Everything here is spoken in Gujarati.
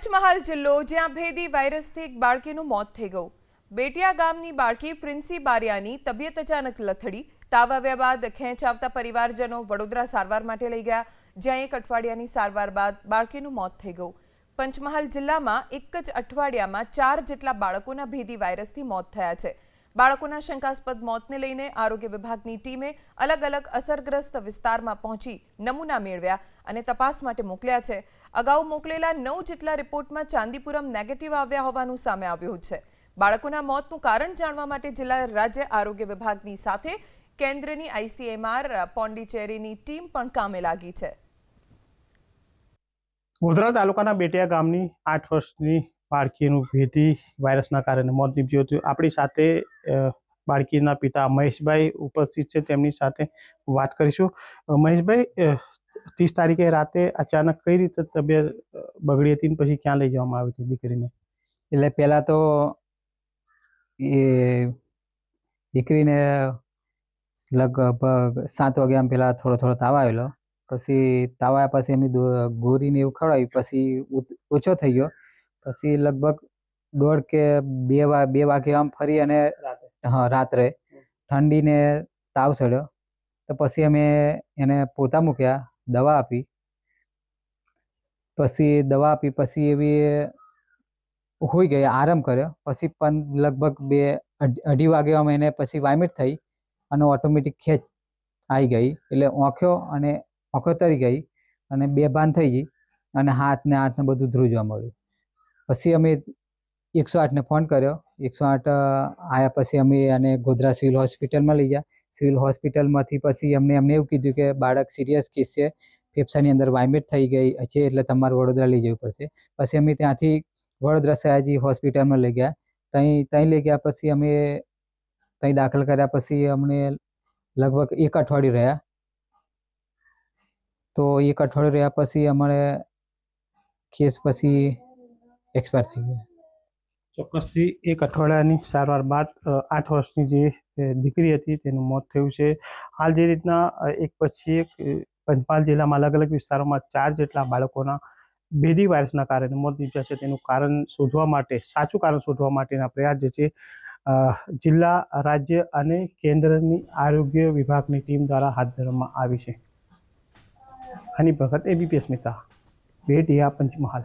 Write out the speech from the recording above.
પંચમહાલ જિલ્લો જ્યાં ભેદી વાયરસથી એક બાળકીનું મોત થઈ ગયું. બેટિયા ગામની બાળકી પ્રિન્સી બારિયાની તબિયત અચાનક લથડી. તાવ આવ્યા બાદ ખેંચ આવતા પરિવારજનો વડોદરા સારવાર માટે લઈ ગયા, જ્યાં એક અઠવાડિયાની સારવાર બાદ બાળકીનું મોત થઈ ગયું. પંચમહાલ જિલ્લામાં એક જ અઠવાડિયામાં ચાર જેટલા બાળકોના ભેદી વાયરસથી મોત થયા છે. બાળકોના શંકાસ્પદ મોતને લઈને આરોગ્ય વિભાગની ટીમે અલગ અલગ અસરગ્રસ્ત વિસ્તારમાં પહોંચી નમૂના મેળવ્યા અને તપાસ માટે મોકલ્યા છે. અગાઉ મોકલેલા નવ જેટલા રિપોર્ટમાં ચાંદીપુરમ નેગેટિવ આવ્યા હોવાનું સામે આવ્યું છે. બાળકોના મોતનું કારણ જાણવા માટે જિલ્લા રાજ્ય આરોગ્ય વિભાગની સાથે કેન્દ્રની આઈસીએમઆર પોન્ડિચેરીની ટીમ પણ કામે લાગી છે. ગોધરા તાલુકાના બેટિયા ગામની આઠ વર્ષની બાળકીનું ભેદી વાયરસના કારણે મોત નીપજ્યું હતું. આપણી સાથે બાળકીના પિતા મહેશભાઈ ઉપસ્થિત છે. તેમની સાથે વાત કરીશું. મહેશભાઈ ત્રીસ તારીખે રાતે અચાનક કઈ રીતે તબિયત બગડી હતી પછી ક્યાં લઈ જવામાં આવી હતી દીકરીને? એટલે પહેલાં તો એ દીકરીને લગભગ સાત વાગ્યા પહેલાં થોડો થોડો તાવ આવેલો. પછી તાવ આવ્યા પછી એમની ગોળીને એવું ખવડાવી પછી ઓછો થઈ ગયો. પછી લગભગ દોઢ કે બે બે વાગે આમ ફરી અને હા રાત્રે ઠંડીને તાવ ચડ્યો તો પછી અમે એને પોતા મૂક્યા દવા આપી. પછી દવા આપી પછી એવી હોઈ ગઈ આરામ કર્યો. પછી પણ લગભગ બે અઢી વાગે અમે એને પછી વામિટ થઈ અને ઓટોમેટિક ખેંચ આવી ગઈ. એટલે ઓંખ્યો અને ઓંખો તરી ગઈ અને બે ભાન થઈ ગઈ અને હાથ ને હાથ ને બધું ધ્રુજવા મળ્યું પછી અમે એકસો આઠને ફોન કર્યો. એકસો આઠ આવ્યા પછી અમે એને ગોધરા સિવિલ હોસ્પિટલમાં લઈ ગયા. સિવિલ હોસ્પિટલમાંથી પછી અમને અમને એવું કીધું કે બાળક સિરિયસ કેસ છે. ફેફસાની અંદર વાયમેટ થઈ ગઈ છે એટલે તમારે વડોદરા લઈ જવું પડશે. પછી અમે ત્યાંથી વડોદરા સયાજી હોસ્પિટલમાં લઈ ગયા. ત્યાં ત્યાં લઈ ગયા પછી અમે ત્યાં દાખલ કર્યા પછી અમને લગભગ એક અઠવાડિયું રહ્યા. તો એક અઠવાડિયું રહ્યા પછી અમારે કેસ પછી એક્સપાયર થઈ ગયા. ચોક્કસથી એક અઠવાડિયાની સારવાર બાદ આઠ વર્ષની જે દીકરી હતી તેનું મોત થયું છે. હાલ જે રીતના એક પછી એક પંચમહાલ જિલ્લામાં અલગ અલગ વિસ્તારોમાં ચાર જેટલા બાળકોના બેદી વાયરસના કારણે મોત નીપજ્યા છે. તેનું કારણ શોધવા માટે, સાચું કારણ શોધવા માટેના પ્રયાસ જે છે જિલ્લા, રાજ્ય અને કેન્દ્રની આરોગ્ય વિભાગની ટીમ દ્વારા હાથ ધરવામાં આવી છે. હની ભગત એબીપીએસ અસ્મિતા બેટિયા પંચમહાલ.